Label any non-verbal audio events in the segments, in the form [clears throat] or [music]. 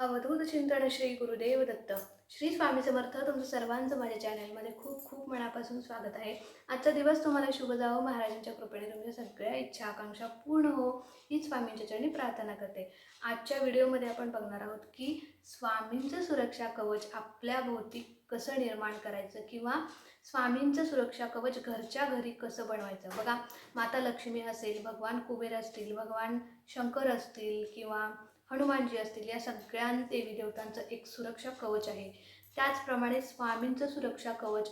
अवधूत चिंतन श्री गुरुदेव दत्त श्री स्वामी समर्थ तुमचं सर्वांचं माझ्या चॅनलमध्ये खूप खूप मनापासून स्वागत आहे. आजचा दिवस तुम्हाला शुभ जावं. महाराजांच्या कृपेने तुमच्या सगळ्या इच्छा आकांक्षा पूर्ण हो ही स्वामींच्या चरणी प्रार्थना करते. आजच्या व्हिडिओमध्ये आपण बघणार आहोत की स्वामींचं सुरक्षा कवच आपल्या भोवती कसं निर्माण करायचं किंवा स्वामींचं सुरक्षा कवच घरच्या घरी कसं बनवायचं? बघा माता लक्ष्मी असेल भगवान कुबेर असतील भगवान शंकर असतील किंवा हनुमानजी असतील या सगळ्या देवी देवतांचं एक सुरक्षा कवच आहे. त्याचप्रमाणे स्वामींचं सुरक्षा कवच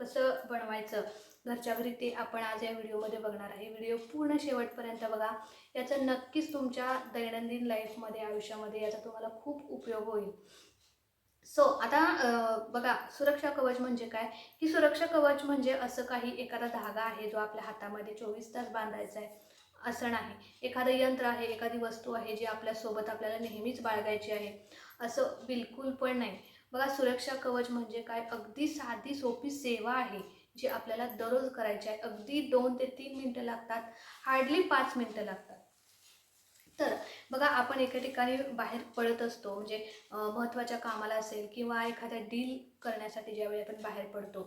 कसं बनवायचं घरच्या घरी ते आपण आज या व्हिडिओमध्ये बघणार आहे. व्हिडिओ पूर्ण शेवटपर्यंत बघा. याचा नक्कीच तुमच्या दैनंदिन लाईफमध्ये आयुष्यामध्ये याचा तुम्हाला खूप उपयोग होईल. सो आता बघा सुरक्षा कवच म्हणजे काय? की सुरक्षा कवच म्हणजे असं काही एखादा धागा आहे जो आपल्या हातामध्ये चोवीस तास बांधायचा आहे. असं नाही एखादं यंत्र आहे एखादी वस्तू आहे जी आपल्यासोबत आपल्याला नेहमीच बाळगायची आहे. असं बिलकुल पण नाही. बघा सुरक्षा कवच म्हणजे काय? अगदी साधी सोपी सेवा आहे जी आपल्याला दररोज करायची आहे. अगदी दोन ते तीन मिनटं लागतात. हार्डली पाच मिनटं लागतात. तर बघा आपण एका ठिकाणी बाहेर पडत असतो म्हणजे महत्त्वाच्या कामाला असेल किंवा एखाद्या डील करण्यासाठी ज्यावेळी आपण बाहेर पडतो.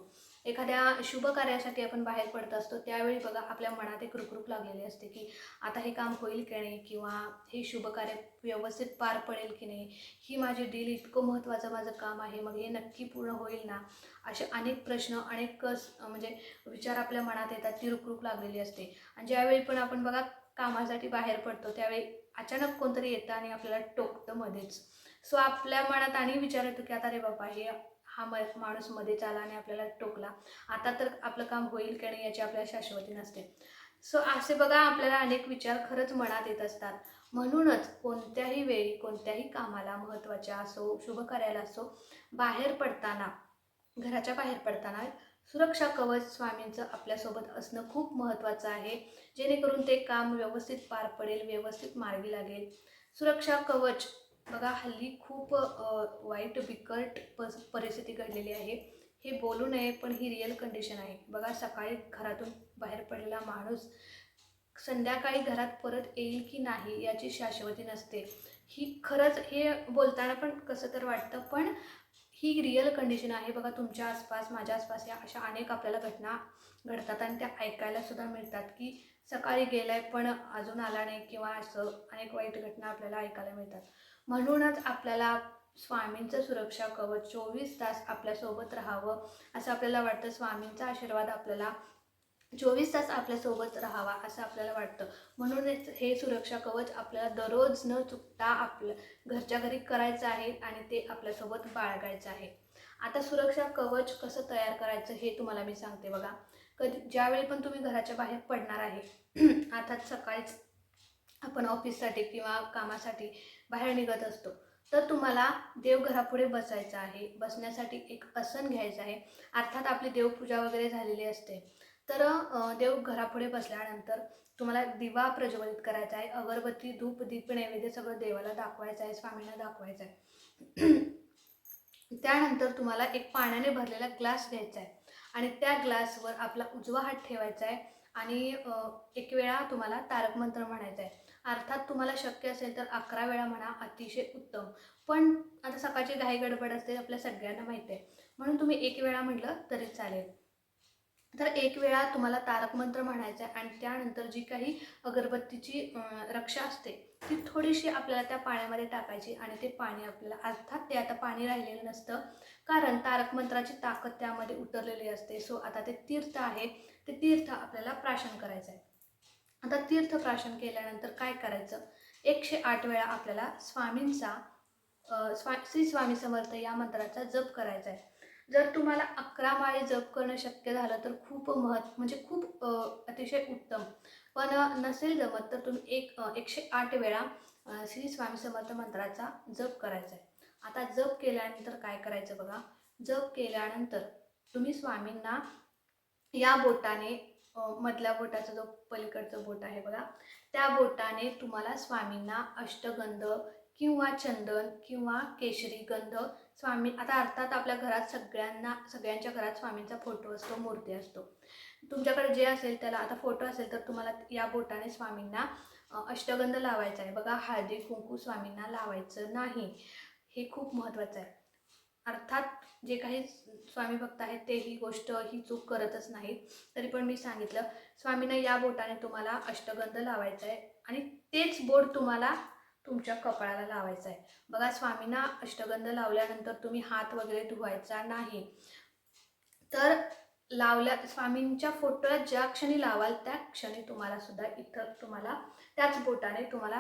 एखाद्या शुभ कार्यासाठी आपण बाहेर पडत असतो त्यावेळी बघा आपल्या मनात एक रुकरुक लागलेली असते की आता हे काम होईल की नाही किंवा हे शुभ कार्य व्यवस्थित पार पडेल की नाही ही माझी डील इतकं महत्त्वाचं माझं काम आहे मग हे नक्की पूर्ण होईल ना? असे अनेक प्रश्न अनेक म्हणजे विचार आपल्या मनात येतात ती रुकरुक लागलेली असते. आणि ज्यावेळी पण आपण बघा कामासाठी बाहेर पडतो त्यावेळी अचानक कोणतरी येतं आणि आपल्याला टोकतं मध्येच. सो आपल्या मनात आणि विचार येतो की आता रे बाबा हे हा म माणूस मध्येच आला आणि आपल्याला टोकला. आता तर आपलं काम होईल की नाही याची आपल्याला शाश्वती नसते. सो असे बघा आपल्याला अनेक विचार खरंच मनात येत असतात. म्हणूनच कोणत्याही वेळी कोणत्याही कामाला महत्त्वाच्या असो शुभ कार्याला असो बाहेर पडताना घराच्या बाहेर पडताना सुरक्षा कवच स्वामींचं आपल्यासोबत असणं खूप महत्त्वाचं आहे. जेणेकरून ते काम व्यवस्थित पार पडेल व्यवस्थित मार्गी लागेल. सुरक्षा कवच बघा हल्ली खूप वाईट बिकट पस परिस्थिती घडलेली आहे. हे बोलू नये पण ही रिअल कंडिशन आहे. बघा सकाळी घरातून बाहेर पडलेला माणूस संध्याकाळी घरात परत येईल की नाही याची शाश्वती नसते. ही खरंच हे बोलताना पण कसं तर वाटतं पण ही रिअल कंडिशन आहे. बघा तुमच्या आसपास माझ्या आसपास या अशा अनेक आपल्याला घटना घडतात आणि त्या ऐकायला सुद्धा मिळतात की सकाळी गेलाय पण अजून आला नाही किंवा असं अनेक वाईट घटना आपल्याला ऐकायला मिळतात. म्हणूनच आपल्याला स्वामींचं सुरक्षा कवच चोवीस तास आपल्यासोबत राहावं असं आपल्याला वाटतं. स्वामींचा आशीर्वाद आपल्याला चोवीस तास आपल्यासोबत राहावा असं आपल्याला वाटतं. म्हणूनच हे सुरक्षा कवच आपल्याला दररोज न चुकता आपल्या घरच्या घरी करायचं आहे आणि ते आपल्यासोबत बाळगायचं आहे. आता सुरक्षा कवच कसं तयार करायचं हे तुम्हाला मी सांगते बघा. कधी ज्यावेळी पण तुम्ही घराच्या बाहेर पडणार आहे [clears throat] अर्थात सकाळीच आपण ऑफिससाठी किंवा कामासाठी बाहेर निघत असतो. तर तुम्हाला देवघरापुढे बसायचं आहे. बसण्यासाठी एक आसन घ्यायचं आहे. अर्थात आपली देवपूजा वगैरे झालेली असते. तर देवघरापुढे देव घरापुढे बसल्यानंतर तुम्हाला दिवा प्रज्वलित करायचा आहे. अगरबत्ती धूप दीप नैवेद्य सगळं देवाला दाखवायचं आहे. स्वामींना दाखवायचं आहे. [clears throat] त्यानंतर तुम्हाला एक पाण्याने भरलेला ग्लास घ्यायचा आहे. आणि त्या ग्लासवर आपला उजवा हात ठेवायचा आहे. आणि एक वेळा तुम्हाला तारक मंत्र म्हणायचा आहे. अर्थात तुम्हाला शक्य असेल तर अकरा वेळा म्हणा अतिशय उत्तम. पण आता सकाळची घाई गडबड असते आपल्या सगळ्यांना माहिती आहे. म्हणून तुम्ही एक वेळा म्हटलं तरी चालेल. तर एक वेळा तुम्हाला तारक मंत्र म्हणायचा आहे आणि त्यानंतर जी काही अगरबत्तीची रक्षा असते ती थोडीशी आपल्याला त्या पाण्यामध्ये टाकायची आणि ते पाणी आपल्याला अर्थात ते आता पाणी राहिलेलं नसतं. कारण तारक मंत्राची ताकद त्यामध्ये उतरलेली असते. सो आता ते तीर्थ आहे ते तीर्थ आपल्याला प्राशन करायचं आहे. आता तीर्थ प्राशन केल्यानंतर काय करायचं? एकशे आठ वेळा आपल्याला स्वामींचा स्वा श्री स्वामी समर्थ या मंत्राचा जप करायचा आहे जर तुम्हाला अकरा माळे जप करणं शक्य झालं तर खूप महत् म्हणजे खूप अतिशय उत्तम. पण नसेल जमत तर तुम्ही एक एकशे आठ वेळा श्री स्वामी समर्थ मंत्राचा जप करायचा आहे आता जप केल्यानंतर काय करायचं बघा? जप केल्यानंतर तुम्ही स्वामींना या बोटाने मधल्या बोटाचा जो पलीकडचं बोट आहे बघा त्या बोटाने तुम्हाला स्वामींना अष्टगंध किंवा चंदन किंवा केशरी गंध स्वामी आता अर्थात आपल्या घरात सगळ्यांना सगळ्यांच्या घरात स्वामींचा फोटो असतो मूर्ती असतो. तुमच्याकडे जे असेल त्याला आता फोटो असेल तर तुम्हाला या बोटाने स्वामींना अष्टगंध लावायचा आहे. बघा हळदी कुंकू स्वामींना लावायचं नाही. हे खूप महत्त्वाचं आहे. अर्थात जे काही स्वामी भक्त आहेत ते ही गोष्ट ही चूक करतच नाहीत. तरी पण मी सांगितलं स्वामींना या बोटाने तुम्हाला अष्टगंध लावायचा आहे आणि तेच बोट तुम्हाला तुमच्या कपाळाला लावायचं आहे बघा स्वामींना अष्टगंध लावल्यानंतर तुम्ही हात वगैरे धुवायचा नाही. तर लावल्या स्वामींच्या फोटोला ज्या क्षणी लावाल त्या क्षणी तुम्हाला सुद्धा इथं तुम्हाला त्याच बोटाने तुम्हाला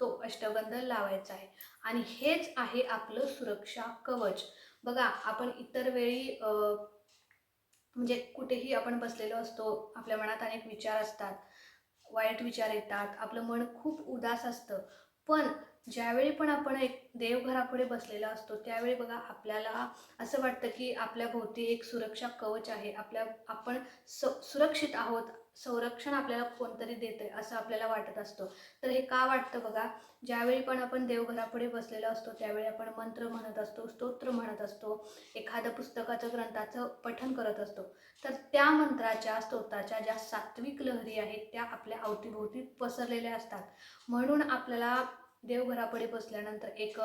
तो अष्टगंध लावायचा आहे. आणि हेच आहे आपलं सुरक्षा कवच. बघा आपण इतर वेळी म्हणजे कुठेही आपण बसलेलो असतो आपल्या मनात अनेक विचार असतात वाईट विचार येतात आपलं मन खूप उदास असतं. पण ज्यावेळी पण आपण एक देवघरापुढे बसलेला असतो त्यावेळी बघा आपल्याला असं वाटतं की आपल्या भोवती एक सुरक्षा कवच आहे. आपल्या आपण स सुरक्षित आहोत. संरक्षण आपल्याला कोणतरी देते असं आपल्याला वाटत असतं. तर हे का वाटतं बघा? ज्यावेळी पण आपण देवघरापुढे बसलेलो असतो त्यावेळी आपण मंत्र म्हणत असतो स्तोत्र म्हणत असतो एखादं पुस्तकाचं ग्रंथाचं पठन करत असतो. तर त्या मंत्राच्या स्तोत्राच्या ज्या सात्विक लहरी आहेत त्या आपल्या अवतीभोवती पसरलेल्या असतात. म्हणून आपल्याला देवघरापुढे बसल्यानंतर एक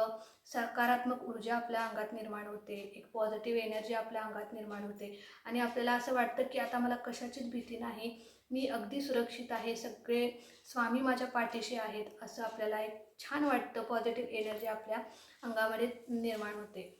सकारात्मक ऊर्जा आपल्या अंगात निर्माण होते एक पॉझिटिव्ह एनर्जी आपल्या अंगात निर्माण होते. आणि आपल्याला असं वाटतं की आता मला कशाचीच भीती नाही मी अगदी सुरक्षित आहे सगळे स्वामी माझ्या पाठीशी आहेत असं आपल्याला एक छान वाटतं. पॉझिटिव्ह एनर्जी आपल्या अंगामध्ये निर्माण होते.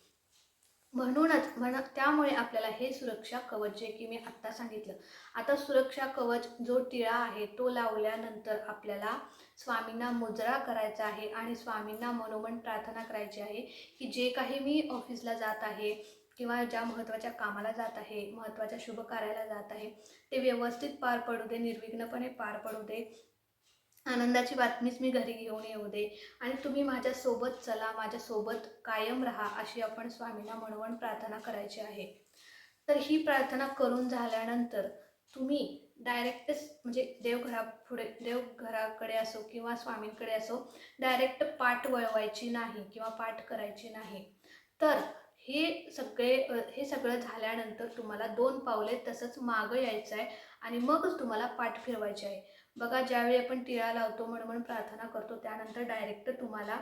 म्हणूनच म्हण त्यामुळे आपल्याला हे सुरक्षा कवच जे की मी आत्ता सांगितलं. आता सुरक्षा कवच जो टिळा आहे तो लावल्यानंतर आपल्याला स्वामींना मुजरा करायचा आहे आणि स्वामींना मनोमन प्रार्थना करायची आहे की जे काही मी ऑफिसला जात आहे किंवा ज्या महत्त्वाच्या कामाला जात आहे महत्त्वाच्या शुभ कार्याला जात आहे ते व्यवस्थित पार पडू दे निर्विघ्नपणे पार पडू दे. आनंदाची बातमीच मी घरी घेऊन येऊ दे. आणि तुम्ही माझ्यासोबत चला माझ्यासोबत कायम राहा अशी आपण स्वामींना मनोमन प्रार्थना करायची आहे. तर ही प्रार्थना करून झाल्यानंतर तुम्ही डायरेक्टच म्हणजे देवघरापुढे देवघराकडे असो किंवा स्वामींकडे असो डायरेक्ट पाठ वळवायची नाही किंवा पाठ करायची नाही. तर हे सगळे हे सगळं झाल्यानंतर तुम्हाला दोन पावले तसंच मागं यायचं आहे आणि मगच तुम्हाला पाठ फिरवायची आहे. बघा ज्यावेळी आपण टिळा लावतो म्हणून म्हणून प्रार्थना करतो त्यानंतर डायरेक्ट तुम्हाला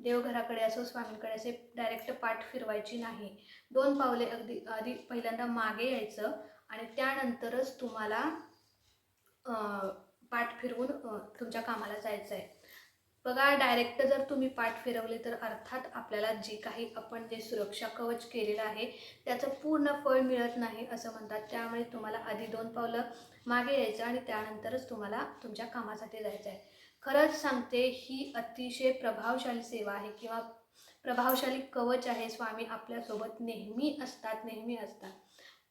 देवघराकडे असो स्वामींकडे असे डायरेक्ट पाठ फिरवायची नाही. दोन पावले अगदी आधी पहिल्यांदा मागे यायचं आणि त्यानंतरच तुम्हाला पाठ फिरवून तुमच्या कामाला जायचं आहे. बघा डायरेक्ट जर तुम्ही पाठ फिरवले तर अर्थात आपल्याला जे काही आपण जे सुरक्षा कवच केलेलं आहे त्याचं पूर्ण फळ मिळत नाही असं म्हणतात. त्यामुळे तुम्हाला आधी दोन पावलं मागे यायचं आणि त्यानंतरच तुम्हाला तुमच्या कामासाठी जायचं आहे. खरंच सांगते ही अतिशय प्रभावशाली सेवा आहे किंवा प्रभावशाली कवच आहे स्वामी आपल्यासोबत नेहमी असतात नेहमी असतात.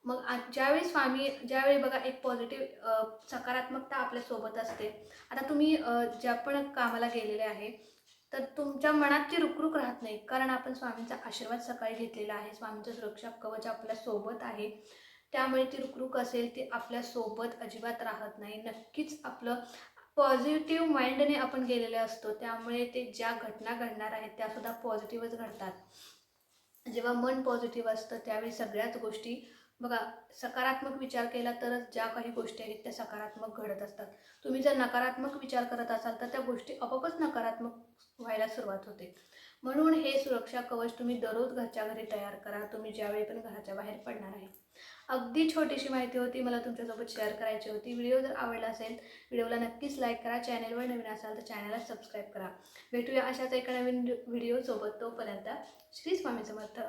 मग ज्यावेळी स्वामी ज्यावेळी बघा एक पॉझिटिव्ह सकारात्मकता आपल्यासोबत असते आता तुम्ही ज्या पण कामाला गेलेले आहे तर तुमच्या मनात ती रुकरुक राहत नाही. कारण आपण स्वामींचा आशीर्वाद सकाळी घेतलेला आहे स्वामींचं सुरक्षा कवच आपल्यासोबत आहे. त्यामुळे ती रुकरुक असेल ती आपल्यासोबत अजिबात राहत नाही. नक्कीच आपलं पॉझिटिव्ह माइंडने आपण गेलेले असतो. त्यामुळे ते ज्या घटना घडणार आहेत त्यासुद्धा पॉझिटिव्हच घडतात. जेव्हा मन पॉझिटिव्ह असतं त्यावेळी सगळ्याच गोष्टी बघा सकारात्मक विचार केला तरच ज्या काही गोष्टी आहेत त्या सकारात्मक घडत असतात. तुम्ही जर नकारात्मक विचार करत असाल तर त्या गोष्टी आपोआपच नकारात्मक व्हायला सुरुवात होते. म्हणून हे सुरक्षा कवच तुम्ही दररोज घरच्या घरी तयार करा. तुम्ही ज्यावेळी पण घराच्या बाहेर पडणार आहे. अगदी छोटीशी माहिती होती मला तुमच्यासोबत शेअर करायची होती. व्हिडिओ जर आवडला असेल व्हिडिओला नक्कीच लाईक करा. चॅनलवर नवीन असाल तर चॅनलला सबस्क्राईब करा. भेटूया अशाच एका नवीन व्हिडिओसोबत तोपर्यंत श्री स्वामी समर्थ.